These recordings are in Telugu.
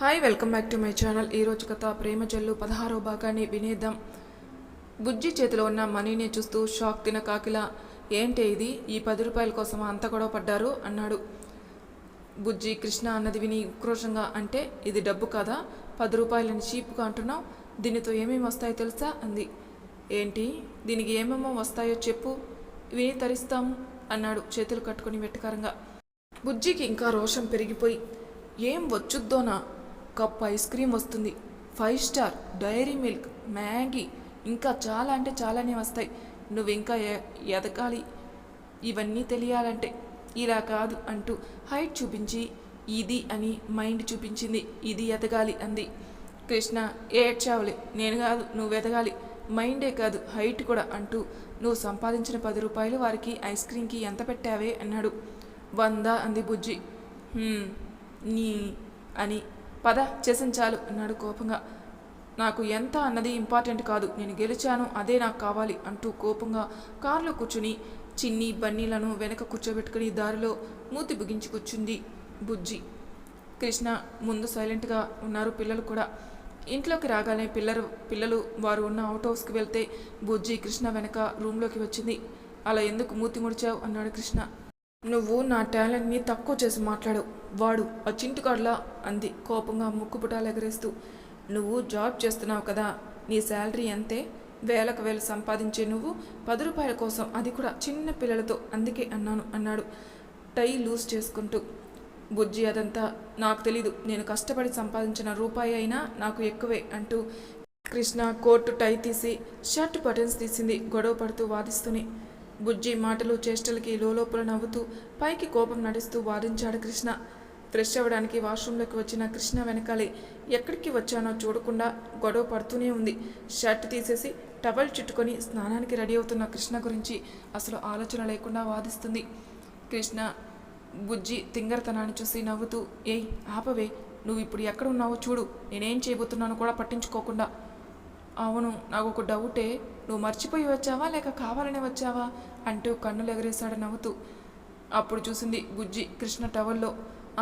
Hi welcome back to my channel ఈరోజు కథ ప్రేమ జల్లు పదహారో భాగాన్ని వినేద్దాం. బుజ్జి చేతిలో ఉన్న మనీని చూస్తూ షాక్ తిన కాకిలా ఏంటి ఇది? ఈ పది రూపాయల కోసం అంత గొడవ పడ్డారు? అన్నాడు. బుజ్జి కృష్ణ అన్నది విని ఉక్రోషంగా అంటే ఇది డబ్బు కాదా? పది రూపాయలని చీప్గా అంటున్నావు? దీనితో ఏమేమి వస్తాయో తెలుసా? అంది. ఏంటి? దీనికి ఏమేమో వస్తాయో చెప్పు. విని తరిస్తాము అన్నాడు చేతులు కట్టుకుని వెట్టకారంగా బుజ్జికి ఇంకా రోషం పెరిగిపోయి ఏం వచ్చుద్దోనా? కప్ ఐస్ క్రీమ్ వస్తుంది. Five star dairy milk Maggi ఇంకా చాలా అంటే చాలానే వస్తాయి. నువ్వు ఇంకా ఎ- ఎదగాలి. ఇవన్నీ తెలియాలంటే ఇలా కాదు అంటూ హైట్ చూపించి ఇది అని మైండ్ చూపించింది. ఇది ఎదగాలి అంది. కృష్ణ ఏడ్చావులే నేను కాదు నువ్వు ఎదగాలి. మైండే కాదు హైట్ కూడా అంటూ నువ్వు సంపాదించిన పది రూపాయలు వారికి ఐస్ క్రీమ్కి ఎంత పెట్టావే అన్నాడు. వంద అంది బుజ్జి. నీ అని పద చేసిన చాలు అన్నాడు కోపంగా. నాకు ఎంత అన్నది ఇంపార్టెంట్ కాదు నేను గెలిచాను అదే నాకు కావాలి అంటూ కోపంగా కారులో కూర్చుని చిన్ని బన్నీలను వెనక కూర్చోబెట్టుకుని దారిలో మూతి బిగించి కూర్చుంది బుజ్జి. కృష్ణ ముందు సైలెంట్గా ఉన్నారు పిల్లలు కూడా. ఇంట్లోకి రాగానే పిల్లలు పిల్లలు వారు ఉన్న అవుట్ హౌస్కి వెళ్తే బుజ్జి కృష్ణ వెనక రూమ్లోకి వచ్చింది. అలా ఎందుకు మూతి ముడిచావు? అన్నాడు కృష్ణ. నువ్వు నా టాలెంట్ని తక్కువ చేసి మాట్లాడు. వాడు ఆ చింటుగాడ్లా అంది కోపంగా ముక్కుపుటాలు ఎగరేస్తూ. నువ్వు జాబ్ చేస్తున్నావు కదా నీ శాలరీ ఎంతే? వేలకు వేలు సంపాదించే నువ్వు పది రూపాయల కోసం అది కూడా చిన్న పిల్లలతో అందుకే అన్నాను అన్నాడు టై లూజ్ చేసుకుంటూ. బుజ్జి అదంతా నాకు తెలీదు నేను కష్టపడి సంపాదించిన రూపాయి అయినా నాకు ఎక్కువే అంటూ కృష్ణ కోర్టు టై తీసి షర్ట్ బటన్స్ తీసింది గొడవ పడుతూ వాదిస్తూనే. బుజ్జి మాటలు చేష్టలకి లోపల నవ్వుతూ పైకి కోపం నడుస్తూ వాదించాడు కృష్ణ. ఫ్రెష్ అవ్వడానికి వాష్రూమ్లోకి వచ్చిన కృష్ణ వెనకాలే ఎక్కడికి వచ్చానో చూడకుండా గొడవ పడుతూనే ఉంది. షర్ట్ తీసేసి టవల్ చుట్టుకొని స్నానానికి రెడీ అవుతున్న కృష్ణ గురించి అసలు ఆలోచన లేకుండా వాదిస్తుంది. కృష్ణ బుజ్జి తింగరతనాన్ని చూసి నవ్వుతూ ఏయ్ ఆపవే నువ్వు ఇప్పుడు ఎక్కడ ఉన్నావో చూడు నేనేం చేయబోతున్నానో కూడా పట్టించుకోకుండా. అవును నాకు ఒక డౌటే నువ్వు మర్చిపోయి వచ్చావా లేక కావాలనే వచ్చావా అంటూ కన్నులు ఎగరేశాడు నవ్వుతూ. అప్పుడు చూసింది బుజ్జి కృష్ణ టవల్లో.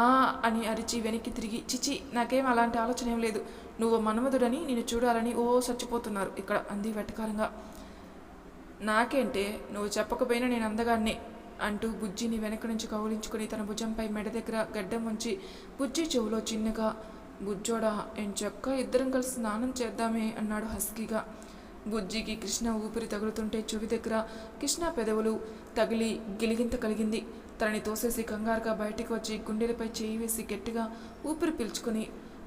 ఆ అని అరిచి వెనక్కి తిరిగి చిచి నాకేం అలాంటి ఆలోచన ఏం లేదు. నువ్వు మన్మధుడని నేను చూడాలని ఓ చచ్చిపోతున్నారు ఇక్కడ అంది వెటకారంగా. నాకేంటే నువ్వు చెప్పకపోయినా నేను అందగాన్నే అంటూ బుజ్జిని వెనక నుంచి కౌలించుకుని తన భుజంపై మెడ దగ్గర గడ్డం ఉంచి బుజ్జి చెవులో చిన్నగా బుజ్జోడా ఎంచక్క ఇద్దరం కలిసి స్నానం చేద్దామే అన్నాడు హస్కీగా. బుజ్జికి కృష్ణ ఊపిరి తగులుతుంటే చెవి దగ్గర కృష్ణ పెదవులు తగిలి గిలిగింత కలిగింది. తనని తోసేసి కంగారుగా బయటికి వచ్చి గుండెలపై చేయి వేసి గట్టిగా ఊపిరి పీల్చుకుని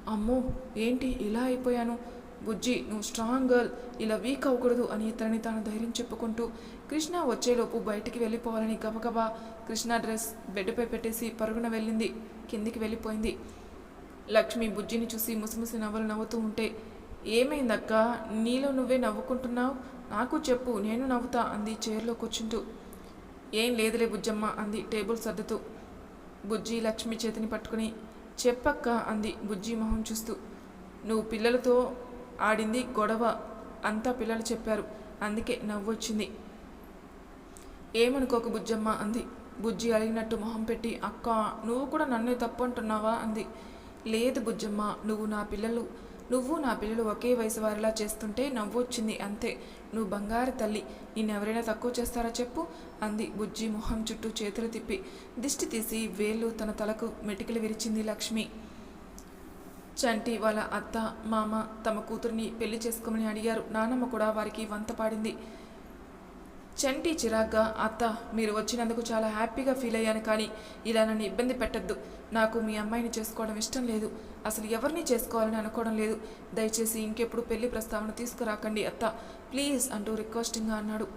అమ్మో ఏంటి ఇలా అయిపోయాను? బుజ్జి నువ్వు స్ట్రాంగ్ గర్ల్ ఇలా వీక్ అవ్వకూడదు అని తనని తాను ధైర్యం చెప్పుకుంటూ కృష్ణ వచ్చేలోపు బయటికి వెళ్ళిపోవాలని గబగబా కృష్ణ డ్రెస్ బెడ్పై పెట్టేసి పరుగున వెళ్ళింది. కిందికి వెళ్ళిపోయింది. లక్ష్మి బుజ్జిని చూసి ముసిముసి నవ్వులు నవ్వుతూ ఉంటే ఏమైందక్క? నీలో నువ్వే నవ్వుకుంటున్నావు? నాకు చెప్పు నేను నవ్వుతా అంది చైర్లో కూర్చుంటూ. ఏం లేదులే బుజ్జమ్మ అంది టేబుల్ సర్దుతూ. బుజ్జి లక్ష్మి చేతిని పట్టుకుని చెప్పక్క అంది బుజ్జి మొహం చూస్తూ. నువ్వు పిల్లలతో ఆడింది గొడవ అంతా పిల్లలు చెప్పారు అందుకే నవ్వొచ్చింది. ఏమనుకోక బుజ్జమ్మ అంది. బుజ్జి అడిగినట్టు మొహం పెట్టి అక్క నువ్వు కూడా నన్నే తప్పు అంటున్నావా అంది. లేదు బుజ్జమ్మ నువ్వు నా పిల్లలు నువ్వు నా పిల్లలు ఒకే వయసు వారిలా చేస్తుంటే నవ్వొచ్చింది అంతే. నువ్వు బంగారు తల్లి నిన్నెవరైనా తక్కువ చేస్తారా చెప్పు? అంది బుజ్జి మొహం చుట్టూ చేతులు తిప్పి. దిష్టి తీసి వేళ్ళు తన తలకు మెటికలు విరిచింది లక్ష్మి. చంటి వాళ్ళ అత్త మామ తమ కూతురిని పెళ్ళి చేసుకోమని అడిగారు. నానమ్మ కూడా వారికి వంత పాడింది. చంటి చిరాగ్గా అత్త మీరు వచ్చినందుకు చాలా హ్యాపీగా ఫీల్ అయ్యాను కానీ ఇలా నన్ను ఇబ్బంది పెట్టద్దు. నాకు మీ అమ్మాయిని చేసుకోవడం ఇష్టం లేదు. అసలు ఎవరిని చేసుకోవాలని అనుకోవడం లేదు. దయచేసి ఇంకెప్పుడు పెళ్ళి ప్రస్తావన తీసుకురాకండి అత్త. ప్లీజ్ అంటూ రిక్వెస్టింగ్గా అన్నాడు.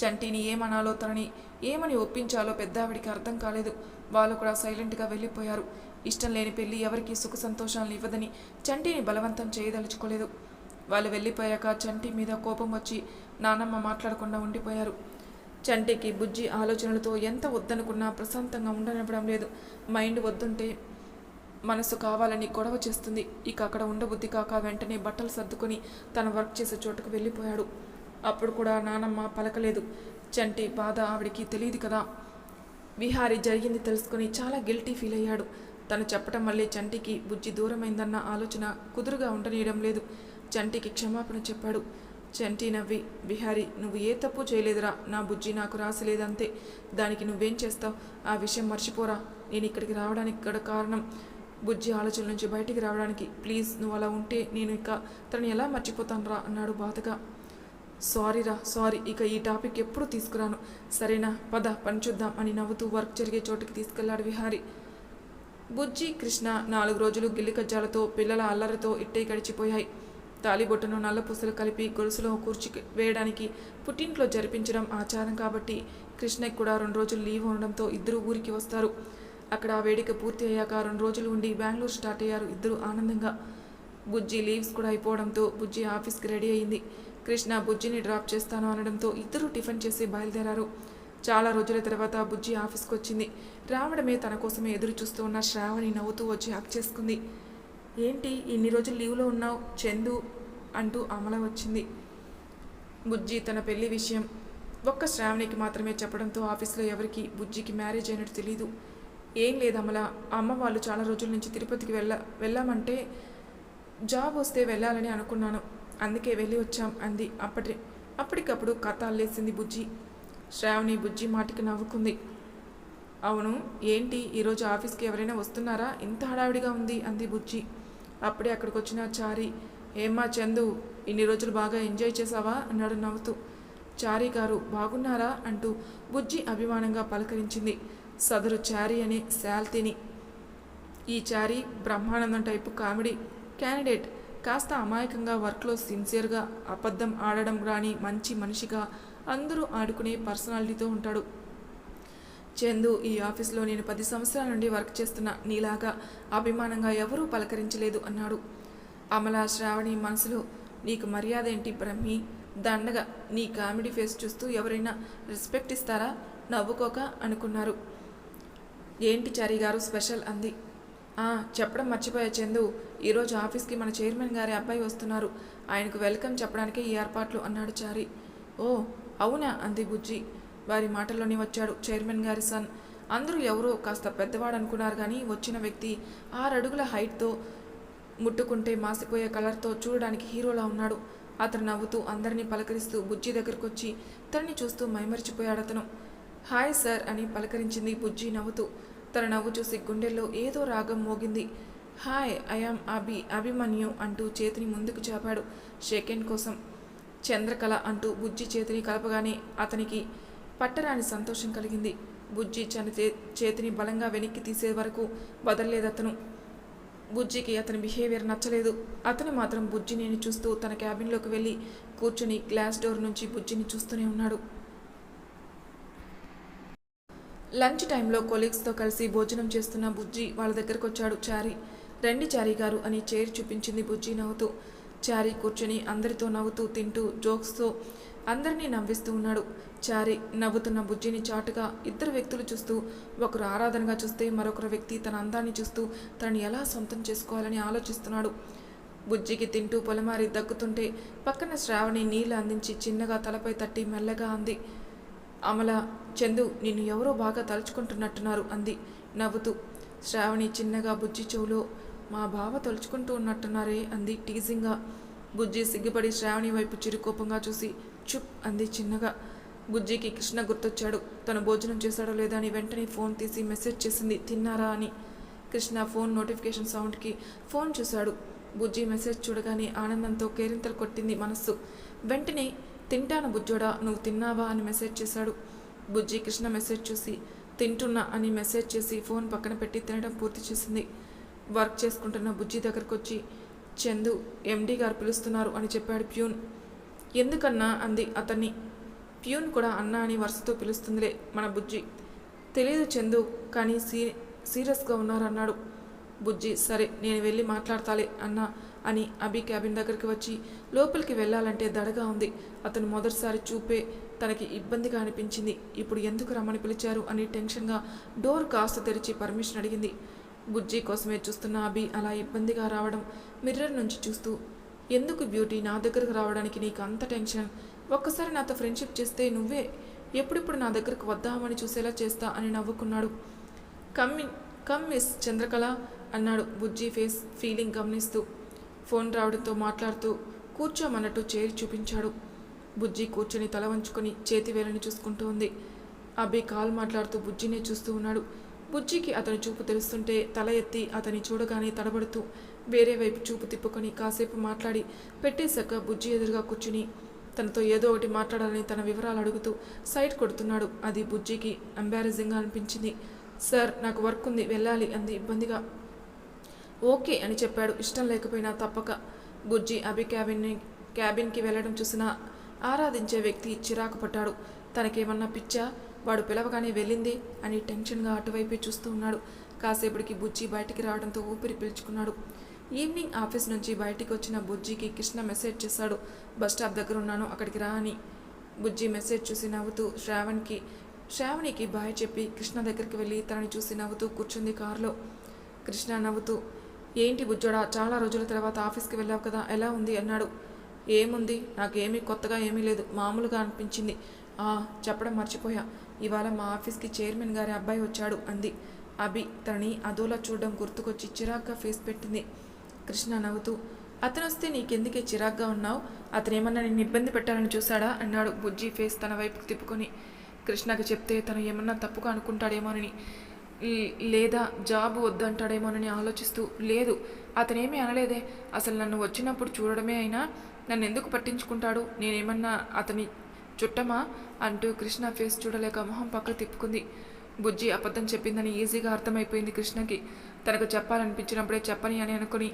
చంటిని ఏమనాలో తనని ఏమని ఒప్పించాలో పెద్దావిడికి అర్థం కాలేదు. వాళ్ళు కూడా సైలెంట్గా వెళ్ళిపోయారు. ఇష్టం లేని పెళ్ళి ఎవరికి సుఖ సంతోషాలను ఇవ్వదని చంటిని బలవంతం చేయదలుచుకోలేదు. వాళ్ళు వెళ్ళిపోయాక చంటి మీద కోపం వచ్చి నానమ్మ మాట్లాడకుండా ఉండిపోయారు. చంటికి బుజ్జి ఆలోచనలతో ఎంత వద్దనుకున్నా ప్రశాంతంగా ఉండనివ్వడం లేదు. మైండ్ వద్దుంటే మనసు కావాలని గొడవ చేస్తుంది. ఇక అక్కడ ఉండబుద్ధి కాక వెంటనే బట్టలు సర్దుకొని తన వర్క్ చేసే చోటుకు వెళ్ళిపోయాడు. అప్పుడు కూడా నానమ్మ పలకలేదు. చంటి బాధ ఆవిడికి తెలియదు కదా. విహారీ జరిగింది తెలుసుకొని చాలా గిల్టీ ఫీల్ అయ్యాడు. తను చెప్పటం వల్లే చంటికి బుజ్జి దూరమైందన్న ఆలోచన కుదురుగా ఉండనీయడం లేదు. చంటికి క్షమాపణ చెప్పాడు. చంటి నవ్వి బిహారీ నువ్వు ఏ తప్పు చేయలేదురా. నా బుజ్జి నాకు రాసలేదంతే. దానికి నువ్వేం చేస్తావు? ఆ విషయం మర్చిపోరా. నేను ఇక్కడికి రావడానికి ఇక్కడ కారణం బుజ్జి ఆలోచన నుంచి బయటికి రావడానికి. ప్లీజ్ నువ్వు అలా ఉంటే నేను ఇక తనని ఎలా మర్చిపోతాను రా అన్నాడు బాధగా. సారీరా సారీ. ఇక ఈ టాపిక్ ఎప్పుడు తీసుకురాను. సరేనా? పద పని చూద్దాం అని నవ్వుతూ వర్క్ జరిగే చోటుకి తీసుకెళ్ళాడు విహారీ. బుజ్జి కృష్ణ నాలుగు రోజులు గిల్లికజ్జాలతో పిల్లల అల్లరితో ఇట్టే గడిచిపోయాయి. తాలిబొట్టును నల్ల పూసలు కలిపి గొలుసులో కూర్చి వేయడానికి పుట్టింట్లో జరిపించడం ఆచారం కాబట్టి కృష్ణకి కూడా రెండు రోజులు లీవ్ ఉండడంతో ఇద్దరు ఊరికి వస్తారు. అక్కడ ఆ వేడుక పూర్తి అయ్యాక రెండు రోజులు ఉండి బెంగళూరు స్టార్ట్ అయ్యారు ఇద్దరు ఆనందంగా. బుజ్జి లీవ్స్ కూడా అయిపోవడంతో బుజ్జి ఆఫీస్కి రెడీ అయింది. కృష్ణ బుజ్జిని డ్రాప్ చేస్తాను అనడంతో ఇద్దరు టిఫిన్ చేసి బయలుదేరారు. చాలా రోజుల తర్వాత బుజ్జి ఆఫీస్కి వచ్చింది. రావడమే తన కోసమే ఎదురు చూస్తూ ఉన్న శ్రావణి నవ్వుతూ వచ్చి హక్ చేసుకుంది. ఏంటి ఇన్ని రోజులు లీవ్లో ఉన్నావు? చందు అంటూ అమల వచ్చింది. బుజ్జి తన పెళ్ళి విషయం ఒక్క శ్రావణికి మాత్రమే చెప్పడంతో ఆఫీస్లో ఎవరికి బుజ్జికి మ్యారేజ్ అయినట్టు తెలీదు. ఏం లేదు అమల అమ్మ వాళ్ళు చాలా రోజుల నుంచి తిరుపతికి వెళ్ళ వెళ్ళామంటే జాబ్ వస్తే వెళ్ళాలని అనుకున్నాను. అందుకే వెళ్ళి వచ్చాం అంది అప్పటి అప్పటికప్పుడు కథ అల్లేసింది బుజ్జి. శ్రావణి బుజ్జి మాటికి నవ్వుకుంది. అవును ఏంటి ఈరోజు ఆఫీస్కి ఎవరైనా వస్తున్నారా? ఇంత హడావిడిగా ఉంది అంది బుజ్జి. అప్పుడే అక్కడికి వచ్చిన చారి ఏమ్మా చందు ఇన్ని రోజులు బాగా ఎంజాయ్ చేసావా అన్నాడు నవ్వుతూ. చారీ గారు బాగున్నారా? అంటూ బుజ్జి అభిమానంగా పలకరించింది. సదరు చారీ అనే శాల్తిని. ఈ Chari Brahmanandam type comedy candidate కాస్త అమాయకంగా వర్క్లో సిన్సియర్గా అబద్ధం ఆడడం రాని మంచి మనిషిగా అందరూ ఆడుకునే పర్సనాలిటీతో ఉంటాడు. చందు ఈ ఆఫీస్లో నేను పది సంవత్సరాల నుండి వర్క్ చేస్తున్న నీలాగా అభిమానంగా ఎవరూ పలకరించలేదు అన్నాడు. అమల శ్రావణి మనసులో నీకు మర్యాద ఏంటి బ్రహ్మి? దండగా నీ కామెడీ ఫేస్ చూస్తూ ఎవరైనా రెస్పెక్ట్ ఇస్తారా? నవ్వుకోక అనుకున్నారు. ఏంటి చారి గారు స్పెషల్ అంది. "ఆ, చెప్పడం మర్చిపోయా చందు. ఈరోజు ఆఫీస్కి మన చైర్మన్ గారి అబ్బాయి వస్తున్నారు. ఆయనకు వెల్కమ్ చెప్పడానికే ఈ ఏర్పాట్లు అన్నాడు చారి. ఓ అవునా అంది బుజ్జి. వారి మాటల్లోనే వచ్చాడు చైర్మన్ గారి సన్. అందరూ ఎవరో కాస్త పెద్దవాడు అనుకున్నారు కానీ వచ్చిన వ్యక్తి ఆరడుగుల హైట్తో ముట్టుకుంటే మాసిపోయే కలర్తో చూడడానికి హీరోలా ఉన్నాడు. అతను నవ్వుతూ అందరినీ పలకరిస్తూ బుజ్జి దగ్గరకు వచ్చి తనని చూస్తూ మైమరిచిపోయాడు అతను. హాయ్ సార్ అని పలకరించింది బుజ్జి నవ్వుతూ. తన నవ్వు చూసి గుండెల్లో ఏదో రాగం మోగింది. హాయ్ ఐఆమ్ అభి అభిమన్యు అంటూ చేతిని ముందుకు చాపాడు. షేకెండ్ కోసం చంద్రకళ అంటూ బుజ్జి చేతిని కలపగానే అతనికి పట్టరాని సంతోషం కలిగింది. బుజ్జి చని చే- చేతిని బలంగా వెనక్కి తీసే వరకు వదలలేదు అతను. బుజ్జికి అతని బిహేవియర్ నచ్చలేదు. అతను మాత్రం బుజ్జిని చూస్తూ తన క్యాబిన్లోకి వెళ్ళి కూర్చుని గ్లాస్ డోర్ నుంచి బుజ్జిని చూస్తూనే ఉన్నాడు. లంచ్ టైంలో కొలీగ్స్తో కలిసి భోజనం చేస్తున్న బుజ్జి వాళ్ళ దగ్గరకు వచ్చాడు చారి. రండి చారి గారు అని చైర్ చూపించింది బుజ్జి నవ్వుతూ. చారి కూర్చొని అందరితో నవ్వుతూ తింటూ జోక్స్తో అందరినీ నవ్విస్తూ ఉన్నాడు. చారి నవ్వుతున్న బుజ్జిని చాటుగా ఇద్దరు వ్యక్తులు చూస్తూ ఒకరు ఆరాధనగా చూస్తే మరొకరు వ్యక్తి తన అందాన్ని చూస్తూ తనని ఎలా సొంతం చేసుకోవాలని ఆలోచిస్తున్నాడు. బుజ్జికి తింటూ పొలమారి దగ్గుతుంటే పక్కన శ్రావణి నీళ్ళు అందించి చిన్నగా తలపై తట్టి మెల్లగా అంది. అమల చందు నిన్ను ఎవరో బాగా తలుచుకుంటున్నట్టున్నారు అంది. నవ్వుతూ శ్రావణి చిన్నగా బుజ్జి చెవులో మా బావ తలుచుకుంటూ ఉన్నట్టున్నారే అంది టీజింగ్గా. బుజ్జి సిగ్గుపడి శ్రావణి వైపు చిరుకోపంగా చూసి చుప్ అంది చిన్నగా. బుజ్జికి కృష్ణ గుర్తొచ్చాడు. తను భోజనం చేశాడో లేదా అని వెంటనే ఫోన్ తీసి మెసేజ్ చేసింది. తిన్నారా అని. కృష్ణ ఫోన్ నోటిఫికేషన్ సౌండ్కి ఫోన్ చూశాడు. బుజ్జి మెసేజ్ చూడగానే ఆనందంతో కేరింతలు కొట్టింది మనస్సు. వెంటనే తింటాను బుజ్జోడా నువ్వు తిన్నావా అని మెసేజ్ చేశాడు. బుజ్జి కృష్ణ మెసేజ్ చూసి తింటున్నా అని మెసేజ్ చేసి ఫోన్ పక్కన పెట్టి తినడం పూర్తి చేసింది. వర్క్ చేసుకుంటున్న బుజ్జి దగ్గరకు వచ్చి చందు ఎండీ గారు పిలుస్తున్నారు అని చెప్పాడు ప్యూన్. ఎందుకన్నా అంది అతన్ని. ప్యూన్ కూడా అన్నా అని వరుసతో పిలుస్తుందిలే మన బుజ్జి. తెలియదు చందు కానీ సీ సీరియస్గా ఉన్నారన్నాడు. బుజ్జి సరే నేను వెళ్ళి మాట్లాడతాలే అన్నా అని అభి క్యాబిన్ దగ్గరికి వచ్చి లోపలికి వెళ్ళాలంటే దడగా ఉంది. అతను మొదటిసారి చూపే తనకి ఇబ్బందిగా అనిపించింది. ఇప్పుడు ఎందుకు రమ్మని పిలిచారు అని టెన్షన్గా డోర్ కాస్త తెరిచి పర్మిషన్ అడిగింది. బుజ్జి కోసమే చూస్తున్న అభి అలా ఇబ్బందిగా రావడం మిర్రర్ నుంచి చూస్తూ ఎందుకు బ్యూటీ నా దగ్గరకు రావడానికి నీకు అంత టెన్షన్? ఒక్కసారి నాతో ఫ్రెండ్షిప్ చేస్తే నువ్వే ఎప్పుడిప్పుడు నా దగ్గరకు వద్దామని చూసేలా చేస్తా అని నవ్వుకున్నాడు. కమ్మి కమ్ మిస్ చంద్రకళ అన్నాడు బుజ్జి ఫేస్ ఫీలింగ్ గమనిస్తూ. ఫోన్ రావడంతో మాట్లాడుతూ కూర్చోమన్నట్టు చేరి చూపించాడు. బుజ్జి కూర్చొని తల వంచుకొని చేతివేలని చూసుకుంటూ ఉంది. అభి కాల్ మాట్లాడుతూ బుజ్జినే చూస్తూ ఉన్నాడు. బుజ్జికి అతని చూపు తెలుస్తుంటే తల ఎత్తి అతని చూడగానే తడబడుతూ వేరే వైపు చూపు తిప్పుకొని కాసేపు మాట్లాడి పెట్టేశాక బుజ్జి ఎదురుగా కూర్చుని తనతో ఏదో ఒకటి మాట్లాడాలని తన వివరాలు అడుగుతూ సైట్ కొడుతున్నాడు. అది బుజ్జికి ఎంబారసింగ్గా అనిపించింది. సార్ నాకు వర్క్ ఉంది వెళ్ళాలి అంది ఇబ్బందిగా. ఓకే అని చెప్పాడు. ఇష్టం లేకపోయినా తప్పక. బుజ్జి అభి క్యాబిన్ని క్యాబిన్కి వెళ్ళడం చూసినా ఆరాధించే వ్యక్తి చిరాకు పడ్డాడు. తనకేమన్నా పిచ్చా? వాడు పిలవగానే వెళ్ళింది అని టెన్షన్గా అటువైపే చూస్తూ ఉన్నాడు. కాసేపటికి బుజ్జి బయటికి రావడంతో ఊపిరి పీల్చుకున్నాడు. ఈవినింగ్ ఆఫీస్ నుంచి బయటికి వచ్చిన బుజ్జికి కృష్ణ మెసేజ్ చేశాడు. బస్ స్టాప్ దగ్గర ఉన్నాను అక్కడికి రా అని బుజ్జి మెసేజ్ చూసి నవ్వుతూ శ్రావణ్కి శ్రావణికి బాయ్ చెప్పి కృష్ణ దగ్గరికి వెళ్ళి తనని చూసి నవ్వుతూ కూర్చుంది కారులో. కృష్ణ నవ్వుతూ ఏంటి బుజ్జోడా చాలా రోజుల తర్వాత ఆఫీస్కి వెళ్ళావు కదా ఎలా ఉంది? అన్నాడు. ఏముంది నాకేమీ కొత్తగా ఏమీ లేదు మామూలుగా అనిపించింది. ఆ చెప్పడం మర్చిపోయా. ఇవాళ మా ఆఫీస్కి చైర్మన్ గారి అబ్బాయి వచ్చాడు అంది. అభి తనని అదోలా చూడడం గుర్తుకొచ్చి చిరాగ్గా ఫేస్ పెట్టింది. కృష్ణ నవ్వుతూ అతను వస్తే నీకెందుకే చిరాగ్గా ఉన్నావు? అతను ఏమన్నా నిన్ను ఇబ్బంది పెట్టాలని చూశాడా? అన్నాడు బుజ్జి ఫేస్ తన వైపుకు తిప్పుకొని. కృష్ణకి చెప్తే తను ఏమన్నా తప్పుగా అనుకుంటాడేమోనని. లేదా జాబ్ వద్దంటాడేమోనని ఆలోచిస్తూ లేదు అతనేమీ అనలేదే. అసలు నన్ను వచ్చినప్పుడు చూడడమే అయినా నన్ను ఎందుకు పట్టించుకుంటాడు? నేనేమన్నా అతని చుట్టమా? అంటూ కృష్ణ ఫేస్ చూడలేక మొహం పక్కకు తిప్పుకుంది. బుజ్జి అబద్ధం చెప్పిందని ఈజీగా అర్థమైపోయింది కృష్ణకి. తనకు చెప్పాలనిపించినప్పుడే చెప్పని అని అనుకుని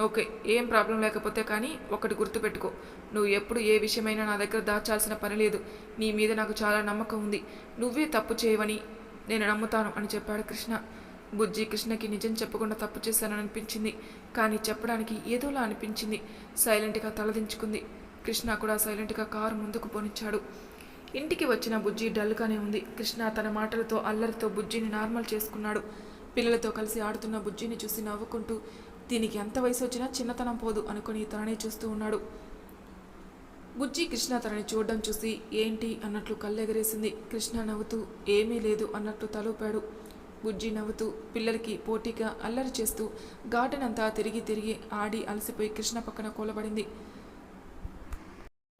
ఓకే ఏం ప్రాబ్లం లేకపోతే కానీ ఒకటి గుర్తుపెట్టుకో. నువ్వు ఎప్పుడు ఏ విషయమైనా నా దగ్గర దాచాల్సిన పని లేదు. నీ మీద నాకు చాలా నమ్మకం ఉంది. నువ్వే తప్పు చేయవని నేను నమ్ముతాను అని చెప్పాడు కృష్ణ. బుజ్జి కృష్ణకి నిజం చెప్పకుండా తప్పు చేశానని అనిపించింది. కానీ చెప్పడానికి ఏదోలా అనిపించింది. సైలెంట్గా తలదించుకుంది. కృష్ణ కూడా సైలెంట్గా కారు ముందుకు పోనిచ్చాడు. ఇంటికి వచ్చిన బుజ్జి డల్గానే ఉంది. కృష్ణ తన మాటలతో అల్లరితో బుజ్జిని నార్మల్ చేసుకున్నాడు. పిల్లలతో కలిసి ఆడుతున్న బుజ్జిని చూసి నవ్వుకుంటూ దీనికి ఎంత వయసు వచ్చినా చిన్నతనం పోదు అనుకుని తననే చూస్తూ ఉన్నాడు. బుజ్జి కృష్ణ తనని చూడడం చూసి ఏంటి? అన్నట్లు కళ్ళెగరేసింది. కృష్ణ నవ్వుతూ ఏమీ లేదు అన్నట్లు తలూపాడు. బుజ్జి నవ్వుతూ పిల్లలకి పోటీగా అల్లరి చేస్తూ గార్డెన్ అంతా తిరిగి తిరిగి ఆడి అలసిపోయి కృష్ణ పక్కన కూలబడింది.